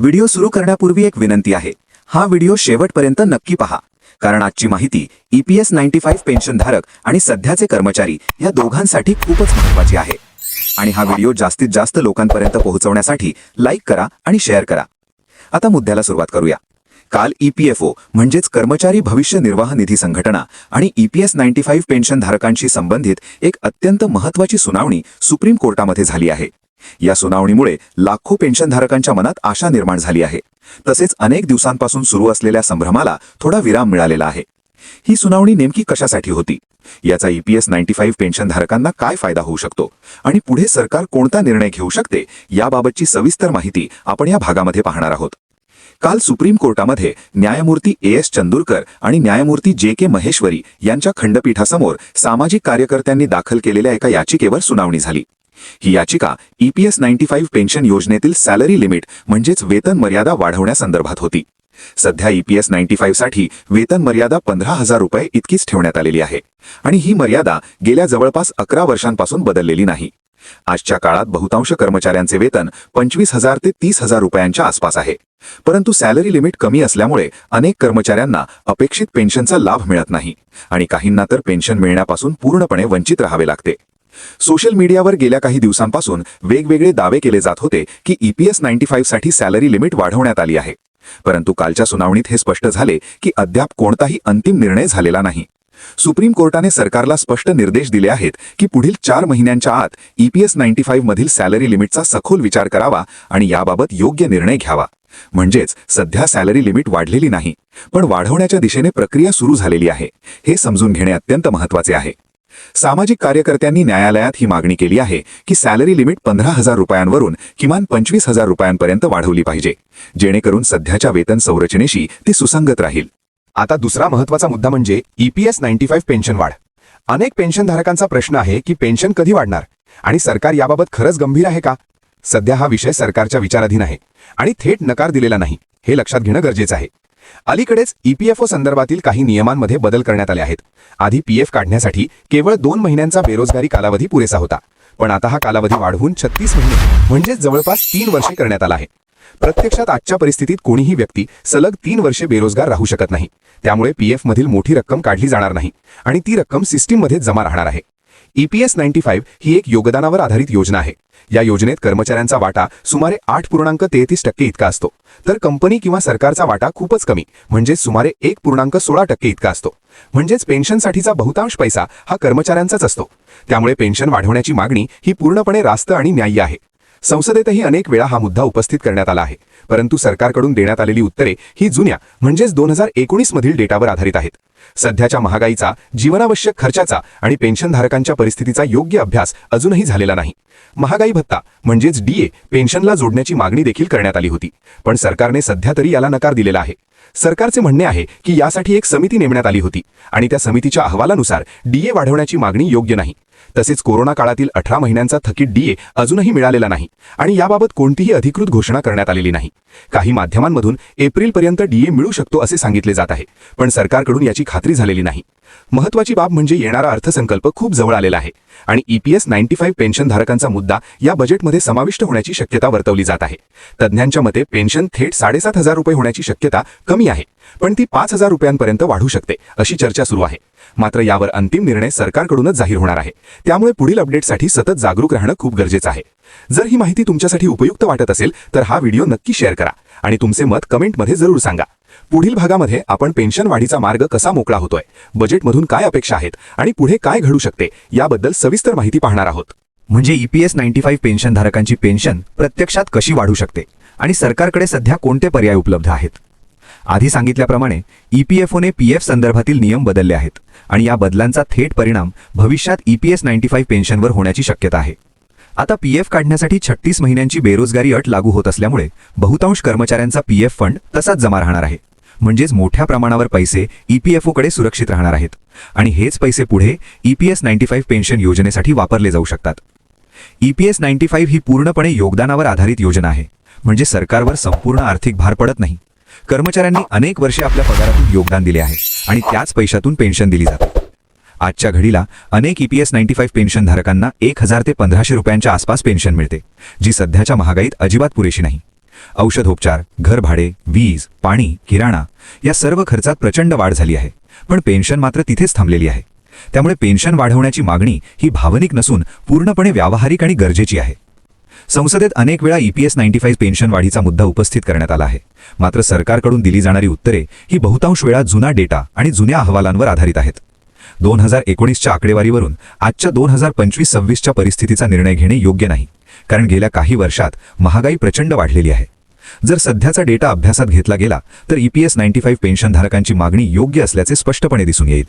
Video सुरू करण्यापूर्वी एक विनंती आहे. हा व्हिडिओ शेवटपर्यंत नक्की पहा. कारण आजची माहिती ईपीएस नाईन्टी फाईव्ह पेन्शनधारक आणि सध्याचे कर्मचारी या दोघांसाठी खूपच महत्वाची आहे. आणि हा व्हिडिओ जास्तीत जास्त लोकांपर्यंत पोहोचवण्यासाठी लाईक करा आणि शेअर करा. आता मुद्द्याला सुरुवात करूया. काल ईपीएफओ म्हणजेच कर्मचारी भविष्य निर्वाह निधी संघटना आणि ईपीएस नाईन्टी फाईव्ह पेन्शनधारकांशी संबंधित एक अत्यंत महत्वाची सुनावणी सुप्रीम कोर्टामध्ये झाली आहे. या सुनावणीमुळे लाखो पेन्शनधारकांच्या मनात आशा निर्माण झाली आहे. तसेच अनेक दिवसांपासून सुरू असलेल्या संभ्रमाला थोडा विराम मिळालेला आहे. ही सुनावणी नेमकी कशासाठी होती? याचा ईपीएस नाईन्टी फाईव्ह पेन्शनधारकांना काय फायदा होऊ शकतो? आणि पुढे सरकार कोणता निर्णय घेऊ शकते? याबाबतची सविस्तर माहिती आपण या भागामध्ये पाहणार आहोत. काल सुप्रीम कोर्टामध्ये न्यायमूर्ती ए एस चंदूरकर आणि न्यायमूर्ती जे के महेश्वरी यांच्या खंडपीठासमोर सामाजिक कार्यकर्त्यांनी दाखल केलेल्या एका याचिकेवर सुनावणी झाली. ही याचिका ईपीएस नाईन्टी फाईव्ह पेन्शन योजनेतील सॅलरी लिमिट म्हणजेच वेतन मर्यादा वाढवण्यासंदर्भात होती. सध्या ईपीएस नाईन्टी फाईव्हसाठी वेतन मर्यादा पंधरा हजार रुपये इतकीच ठेवण्यात आलेली आहे आणि ही मर्यादा गेल्या जवळपास अकरा वर्षांपासून बदललेली नाही. आजच्या काळात बहुतांश कर्मचाऱ्यांचे वेतन पंचवीस हजार ते तीस हजार रुपयांच्या आसपास आहे. परंतु सॅलरी लिमिट कमी असल्यामुळे अनेक कर्मचाऱ्यांना अपेक्षित पेन्शनचा लाभ मिळत नाही आणि काहींना तर पेन्शन मिळण्यापासून पूर्णपणे वंचित राहावे लागते. सोशल मीडियावर गेल्या काही दिवसांपासून वेगवेगळे दावे केले जात होते की ईपीएस नाईन्टी फाईव्हसाठी सॅलरी लिमिट वाढवण्यात आली आहे. परंतु कालच्या सुनावणीत हे स्पष्ट झाले की अद्याप कोणताही अंतिम निर्णय झालेला नाही. सुप्रीम कोर्टाने सरकारला स्पष्ट निर्देश दिले आहेत की पुढील चार महिन्यांच्या आत ईपीएस नाईन्टी फाईव्ह मधील सॅलरी लिमिटचा सखोल विचार करावा आणि याबाबत योग्य निर्णय घ्यावा. म्हणजेच सध्या सॅलरी लिमिट वाढलेली नाही पण वाढवण्याच्या दिशेने प्रक्रिया सुरू झालेली आहे. हे समजून घेणे अत्यंत महत्त्वाचे आहे. सामाजिक कार्यकर्त्यांनी न्यायालयात ही मागणी केली आहे की सॅलरी लिमिट पंधरा हजार रुपयांवरून किमान पंचवीस हजार रुपयांपर्यंत वाढवली पाहिजे जेणेकरून सध्याच्या वेतन संरचनेशी ती सुसंगत राहील. आता दुसरा महत्त्वाचा मुद्दा म्हणजे ईपीएस नाईन्टी फाईव्ह पेन्शन वाढ. अनेक पेन्शनधारकांचा प्रश्न आहे की पेन्शन कधी वाढणार आणि सरकार याबाबत खरंच गंभीर आहे का? सध्या हा विषय सरकारच्या विचाराधीन आहे आणि थेट नकार दिलेला नाही हे लक्षात घेणं गरजेचं आहे. अलीकडेच ईपीएफओ संदर्भातील काही नियमांमध्ये बदल करण्यात आले आहेत. आधी पीएफ काढण्यासाठी केवळ दोन महिन्यांचा बेरोजगारी कालावधी पुरेसा होता. पण आता हा कालावधी वाढवून छत्तीस महिने म्हणजेच जवळपास तीन वर्षे करण्यात आला आहे. प्रत्यक्षात आजच्या परिस्थितीत कोणीही व्यक्ती सलग तीन वर्षे बेरोजगार राहू शकत नाही. त्यामुळे पीएफ मधील मोठी रक्कम काढली जाणार नाही आणि ती रक्कम सिस्टीममध्ये जमा राहणार आहे. ईपीएस नाईन्टी फाईव्ह ही एक योगदानावर आधारित योजना आहे. या योजनेत कर्मचाऱ्यांचा वाटा सुमारे आठ पूर्णांक तेहतीस टक्के इतका असतो. तर कंपनी किंवा सरकारचा वाटा खूपच कमी म्हणजे सुमारे एक पूर्णांक सोळा टक्के इतका असतो. म्हणजेच पेन्शनसाठीचा बहुतांश पैसा हा कर्मचाऱ्यांचाच असतो. त्यामुळे पेन्शन वाढवण्याची मागणी ही पूर्णपणे रास्त आणि न्याय्य आहे. संसदेतही अनेक वेळा हा मुद्दा उपस्थित करण्यात आला आहे. परंतु सरकारकडून देण्यात आलेली उत्तरे ही जुन्या म्हणजेच दोन हजार एकोणीस मधील डेटावर आधारित आहेत. सध्याच्या महागाईचा जीवनावश्यक खर्चाचा आणि पेन्शनधारकांच्या परिस्थितीचा योग्य अभ्यास अजूनही झालेला नाही. महागाई भत्ता म्हणजेच डीए पेन्शनला जोडण्याची मागणी देखील करण्यात आली होती. पण सरकारने सध्या तरी याला नकार दिलेला आहे. सरकारचे म्हणणे आहे की यासाठी एक समिती नेमण्यात आली होती आणि त्या समितीच्या अहवालानुसार डीए वाढवण्याची मागणी योग्य नाही. तसेच कोरोना काळातील अठरा महिन्यांचा थकीत डीए अजूनही मिळालेला नाही आणि याबाबत कोणतीही अधिकृत घोषणा करण्यात आलेली नाही. काही माध्यमांमधून एप्रिलपर्यंत डीए मिळू शकतो असे सांगितले जात आहे पण सरकारकडून याची खात्री झालेली नाही. महत्वाची बाब म्हणजे येणारा अर्थसंकल्प खूप जवळ आलेला आहे आणि ईपीएस नाईन्टी फाईव्ह पेन्शनधारकांचा मुद्दा या बजेटमध्ये समाविष्ट होण्याची शक्यता वर्तवली जात आहे. तज्ज्ञांच्या मते पेन्शन थेट साडेसात हजार रुपये होण्याची शक्यता कमी आहे पण ती पाच हजार रुपयांपर्यंत वाढू शकते अशी चर्चा सुरू आहे. मात्र यावर अंतिम निर्णय सरकारकडूनच जाहीर होणार आहे. त्यामुळे पुढील अपडेटसाठी सतत जागरूक राहणं खूप गरजेचं आहे. जर ही माहिती तुमच्यासाठी उपयुक्त वाटत असेल तर हा व्हिडिओ नक्की शेअर करा आणि तुमचे मत कमेंटमध्ये जरूर सांगा. पुढील भागामध्ये आपण पेन्शन वाढीचा मार्ग कसा मोकळा होतोय बजेटमधून काय अपेक्षा आहेत आणि पुढे काय घडू शकते याबद्दल सविस्तर माहिती पाहणार आहोत. म्हणजे ईपीएस नाईन्टी फाईव्ह पेन्शनधारकांची पेन्शन प्रत्यक्षात कशी वाढू शकते आणि सरकारकडे सध्या कोणते पर्याय उपलब्ध आहेत? आधी सांगितल्याप्रमाणे ईपीएफओने पीएफ संदर्भातील नियम बदलले आहेत आणि या बदलांचा थेट परिणाम भविष्यात ईपीएस नाईन्टी फाईव्ह पेन्शनवर होण्याची शक्यता आहे. आता पीएफ काढण्यासाठी छत्तीस महिन्यांची बेरोजगारी अट लागू होत असल्यामुळे बहुतांश कर्मचाऱ्यांचा पीएफ फंड तसाच जमा राहणार आहे. म्हणजेच मोठ्या प्रमाणावर पैसे ईपीएफओकडे सुरक्षित राहणार आहेत. आणि हेच पैसे पुढे ईपीएस नाईन्टी फाईव्ह पेन्शन योजनेसाठी वापरले जाऊ शकतात. ईपीएस नाईन्टी फाईव्ह ही पूर्णपणे योगदानावर आधारित योजना आहे. म्हणजे सरकारवर संपूर्ण आर्थिक भार पडत नाही. कर्मचाऱ्यांनी अनेक वर्षे आपल्या पगारातून योगदान दिले आहे आणि त्याच पैशातून पेन्शन दिली जाते. आजच्या घडीला अनेक ईपीएस नाईन्टी फाईव्ह पेन्शनधारकांना एक हजार ते पंधराशे रुपयांच्या आसपास पेन्शन मिळते जी सध्याच्या महागाईत अजिबात पुरेशी नाही. औषधोपचार घरभाडे वीज पाणी किराणा या सर्व खर्चात प्रचंड वाढ झाली आहे. पण पेन्शन मात्र तिथेच थांबलेली आहे. त्यामुळे पेन्शन वाढवण्याची मागणी ही भावनिक नसून पूर्णपणे व्यावहारिक आणि गरजेची आहे. संसदेत अनेक वेळा ईपीएस नाईन्टी फाईव्ह पेन्शन वाढीचा मुद्दा उपस्थित करण्यात आला आहे. मात्र सरकारकडून दिली जाणारी उत्तरे ही बहुतांश वेळा जुना डेटा आणि जुन्या अहवालांवर आधारित आहेत. दोन हजार एकोणीसच्या आकडेवारीवरून आजच्या दोन हजार पंचवीस सव्वीसच्या परिस्थितीचा निर्णय घेणे योग्य नाही. कारण गेल्या काही वर्षात महागाई प्रचंड वाढलेली आहे. जर सध्याचा डेटा अभ्यासात घेतला गेला तर ईपीएस नाईन्टी फाईव्ह पेन्शनधारकांची मागणी योग्य असल्याचे स्पष्टपणे दिसून येईल.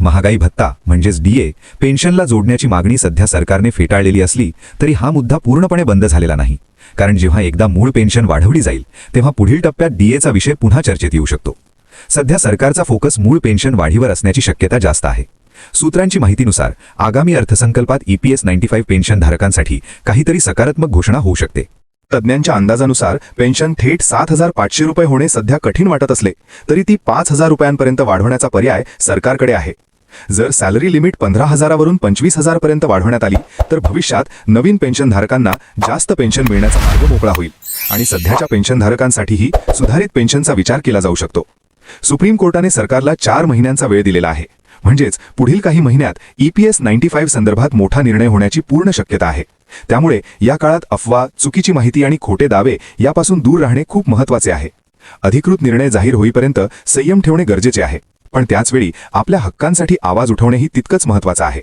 महागाई भत्ता म्हणजेच डीए पेन्शनला जोडण्याची मागणी सध्या सरकारने फेटाळलेली असली तरी हा मुद्दा पूर्णपणे बंद झालेला नाही. कारण जेव्हा एकदा मूळ पेन्शन वाढवली जाईल तेव्हा पुढील टप्प्यात डीएचा विषय पुन्हा चर्चेत येऊ शकतो. सध्या सरकारचा फोकस मूळ पेन्शन वाढीवर असण्याची शक्यता जास्त आहे. सूत्रांची माहितीनुसार आगामी अर्थसंकल्पात ईपीएस नाईन्टी फाईव्ह पेन्शनधारकांसाठी काहीतरी सकारात्मक घोषणा होऊ शकते. तज्ज्ञांच्या अंदाजानुसार पेन्शन थेट सात हजार पाचशे रुपये होणे सध्या कठीण वाटत असले तरी ती पाच हजार रुपयांपर्यंत वाढवण्याचा पर्याय सरकारकडे आहे. जर सॅलरी लिमिट पंधरा हजारावरून पंचवीस हजारपर्यंत वाढवण्यात आली तर भविष्यात नवीन पेन्शनधारकांना जास्त पेन्शन मिळण्याचा मार्ग मोकळा होईल आणि सध्याच्या पेन्शनधारकांसाठीही सुधारित पेन्शनचा विचार केला जाऊ शकतो. सुप्रीम कोर्टाने सरकारला चार महिन्यांचा वेळ दिलेला आहे. म्हणजेच पुढील काही महिन्यात ईपीएस नाईन्टी फाईव्ह संदर्भात मोठा निर्णय होण्याची पूर्ण शक्यता आहे. त्यामुळे या काळात अफवा चुकीची माहिती आणि खोटे दावे यापासून दूर राहणे खूप महत्त्वाचे आहे. अधिकृत निर्णय जाहीर होईपर्यंत संयम ठेवणे गरजेचे आहे. पण त्याचवेळी आपल्या हक्कांसाठी आवाज उठवणेही तितकंच महत्वाचं आहे.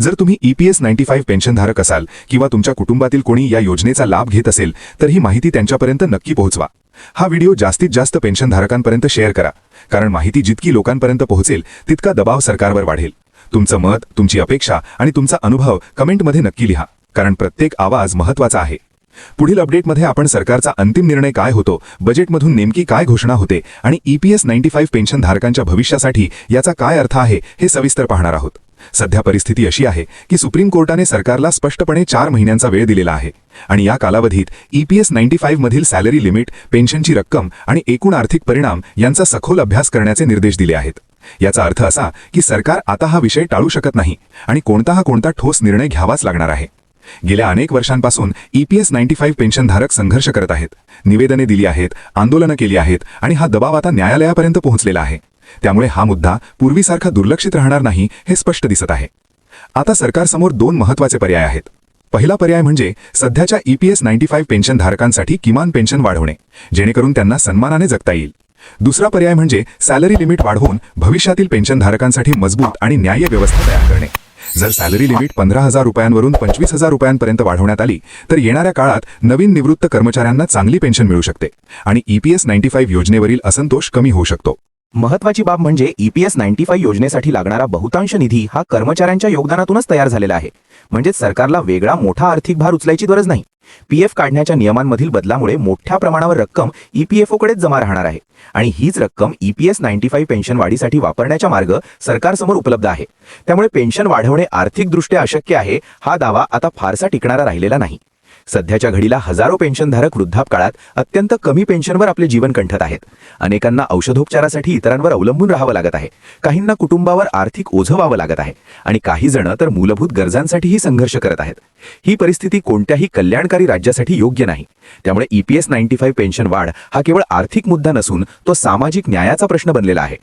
जर तुम्ही ईपीएस नाईन्टी फाईव्ह पेन्शनधारक असाल किंवा तुमच्या कुटुंबातील कोणी या योजनेचा लाभ घेत असेल तर ही माहिती त्यांच्यापर्यंत नक्की पोहोचवा. हा व्हिडिओ जास्तीत जास्त पेन्शनधारकांपर्यंत शेअर करा. कारण माहिती जितकी लोकांपर्यंत पोहोचेल तितका दबाव सरकारवर वाढेल. तुमचं मत तुमची अपेक्षा आणि तुमचा अनुभव कमेंटमध्ये नक्की लिहा. कारण प्रत्येक आवाज महत्त्वाचा आहे. पुढील अपडेटमध्ये आपण सरकारचा अंतिम निर्णय काय होतो बजेटमधून नेमकी काय घोषणा होते आणि ईपीएस नाईन्टी फाईव्ह पेन्शनधारकांच्या भविष्यासाठी याचा काय अर्थ आहे हे सविस्तर पाहणार आहोत. सध्या परिस्थिती अशी आहे की सुप्रीम कोर्टाने सरकारला स्पष्टपणे चार महिन्यांचा वेळ दिलेला आहे. आणि या कालावधीत ईपीएस नाईन्टी फाईव्ह मधील सॅलरी लिमिट पेन्शनची रक्कम आणि एकूण आर्थिक परिणाम यांचा सखोल अभ्यास करण्याचे निर्देश दिले आहेत. याचा अर्थ असा की सरकार आता हा विषय टाळू शकत नाही आणि कोणता हा कोणता ठोस निर्णय घ्यावाच लागणार आहे. गेल्या अनेक वर्षांपासून ईपीएस नाईन्टी फाईव्ह पेन्शनधारक संघर्ष करत आहेत. निवेदने दिली आहेत आंदोलनं केली आहेत आणि हा दबाव आता न्यायालयापर्यंत पोहोचलेला आहे. त्यामुळे हा मुद्दा पूर्वीसारखा दुर्लक्षित राहणार नाही हे स्पष्ट दिसत आहे. आता सरकारसमोर दोन महत्त्वाचे पर्याय आहेत. पहिला पर्याय म्हणजे सध्याच्या ईपीएस नाईन्टी फाईव्ह पेन्शनधारकांसाठी किमान पेन्शन वाढवणे जेणेकरून त्यांना सन्मानाने जगता येईल. दुसरा पर्याय म्हणजे सॅलरी लिमिट वाढवून भविष्यातील पेन्शनधारकांसाठी मजबूत आणि न्याय्य व्यवस्था तयार करणे. जर सॅलरी लिमिट पंधरा हजार रुपयांवरून पंचवीस हजार रुपयांपर्यंत वाढवण्यात आली तर येणाऱ्या काळात नवीन निवृत्त कर्मचाऱ्यांना चांगली पेन्शन मिळू शकते आणि ईपीएस नाईन्टी फाईव्ह योजनेवरील असंतोष कमी होऊ शकतो. महत्वाची बाब म्हणजे ईपीएस नाईन्टी फाईव्ह योजनेसाठी लागणारा बहुतांश निधी हा कर्मचाऱ्यांच्या योगदानातूनच तयार झालेला आहे. म्हणजेच सरकारला वेगळा मोठा आर्थिक भार उचलायची गरज नाही. पीएफ काढण्याच्या नियमांमधील बदलामुळे मोठ्या प्रमाणावर रक्कम ईपीएफओकडेच जमा राहणार आहे. आणि हीच रक्कम ईपीएस नाईन्टी फाईव्ह पेन्शन वाढीसाठी वापरण्याचा मार्ग सरकारसमोर उपलब्ध आहे. त्यामुळे पेन्शन वाढवणे आर्थिकदृष्ट्या अशक्य आहे हा दावा आता फारसा टिकणारा राहिलेला नाही. सध्याच्या घडीला हजारो पेन्शनधारक वृद्धापकाळात अत्यंत कमी पेन्शनवर आपले जीवन कंठत आहेत. अनेकांना औषधोपचारासाठी इतरांवर अवलंबून राहावं लागत आहे. काहींना कुटुंबावर आर्थिक ओझं व्हावं लागत आहे आणि काही जण तर मूलभूत गरजांसाठीही संघर्ष करत आहेत. ही परिस्थिती कोणत्याही कल्याणकारी राज्यासाठी योग्य नाही. त्यामुळे ईपीएस नाईन्टी फाईव्ह पेन्शन वाढ हा केवळ आर्थिक मुद्दा नसून तो सामाजिक न्यायाचा प्रश्न बनलेला आहे.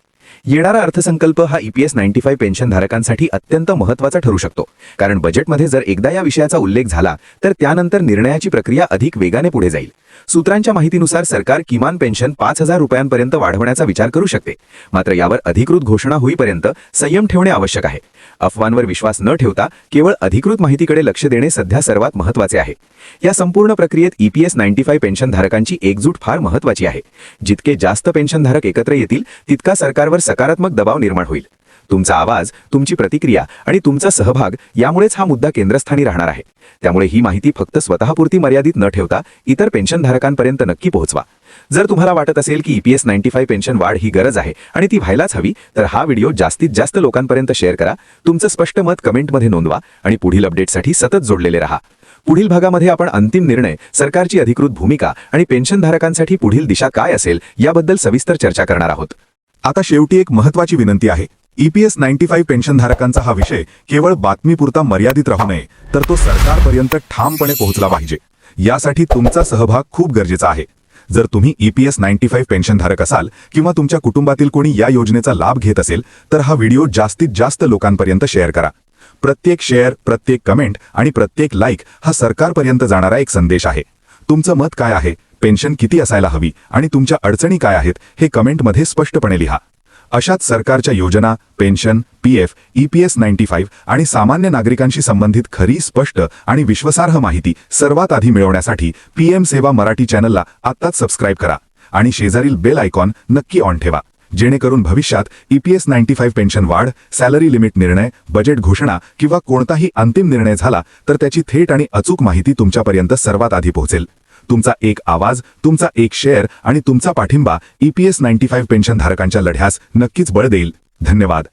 येणारा अर्थसंकल्प हा ईपीएस नाईन्टी फाईव्ह पेन्शनधारकांसाठी अत्यंत महत्त्वाचा ठरू शकतो. कारण बजेटमध्ये जर एकदा या विषयाचा उल्लेख झाला तर त्यानंतर निर्णयाची प्रक्रिया अधिक वेगाने पुढे जाईल. सूत्रांच्या माहितीनुसार सरकार किमान पेन्शन पाच हजार रुपयांपर्यंत वाढवण्याचा विचार करू शकते. मात्र यावर अधिकृत घोषणा होईपर्यंत संयम ठेवणे आवश्यक आहे. अफवांवर विश्वास न ठेवता केवळ अधिकृत माहितीकडे लक्ष देणे सध्या सर्वात महत्त्वाचे आहे. या संपूर्ण प्रक्रियेत ईपीएस नाईन्टी फाईव्ह पेन्शनधारकांची एकजूट फार महत्वाची आहे. जितके जास्त पेन्शनधारक एकत्र येतील तितका सरकारवर सकारात्मक दबाव निर्माण होईल. तुमचा आवाज तुमची प्रतिक्रिया आणि तुमचा सहभाग यामुळेच हा मुद्दा केंद्रस्थानी राहणार आहे. त्यामुळे ही माहिती फक्त स्वतःपुरती मर्यादित न ठेवता इतर पेन्शनधारकांपर्यंत नक्की पोहोचवा. जर तुम्हाला वाटत असेल की ईपीएस नाईन्टी फाईव्ह पेन्शन वाढ ही गरज आहे आणि ती व्हायलाच हवी तर हा व्हिडिओ जास्तीत जास्त लोकांपर्यंत शेअर करा तुमचं स्पष्ट मत कमेंटमध्ये नोंदवा आणि पुढील अपडेटसाठी सतत जोडलेले राहा. पुढील भागामध्ये आपण अंतिम निर्णय सरकारची अधिकृत भूमिका आणि पेन्शनधारकांसाठी पुढील दिशा काय असेल याबद्दल सविस्तर चर्चा करणार आहोत. आता शेवटी एक महत्वाची विनंती आहे. ईपीएस नाईन्टी फाईव्ह पेन्शनधारकांचा हा विषय केवळ बातमीपुरता मर्यादित राहू नये तर तो सरकारपर्यंत ठामपणे पोहोचला पाहिजे. यासाठी तुमचा सहभाग खूप गरजेचा आहे. जर तुम्ही ईपीएस नाईन्टी फाईव्ह पेन्शनधारक असाल किंवा तुमच्या कुटुंबातील कोणी या योजनेचा लाभ घेत असेल तर हा व्हिडिओ जास्तीत जास्त लोकांपर्यंत शेअर करा. प्रत्येक शेअर प्रत्येक कमेंट आणि प्रत्येक लाईक हा सरकारपर्यंत जाणारा एक संदेश आहे. तुमचं मत काय आहे? पेन्शन किती असायला हवी आणि तुमच्या अडचणी काय आहेत? हे कमेंटमध्ये स्पष्टपणे लिहा. अशाच सरकारच्या योजना pension P F E P S ninety five आणि सामान्य नागरिकांशी संबंधित खरी स्पष्ट आणि विश्वासार्ह माहिती सर्वात आधी मिळवण्यासाठी पी एम सेवा मराठी चॅनलला आत्ताच सबस्क्राईब करा आणि शेजारील बेल आयकॉन नक्की ऑन ठेवा जेणेकरून भविष्यात ईपीएस नाईन्टी फाईव्ह पेन्शन वाढ सॅलरी लिमिट निर्णय बजेट घोषणा किंवा कोणताही अंतिम निर्णय झाला तर त्याची थेट आणि अचूक माहिती तुमच्यापर्यंत सर्वात आधी पोहोचेल. तुमचा एक आवाज तुमचा एक शेअर आणि तुमचा पाठिंबा ईपीएस नाईन्टी फाईव्ह पेन्शन धारकांच्या लढ्यास नक्कीच बळ देईल. धन्यवाद.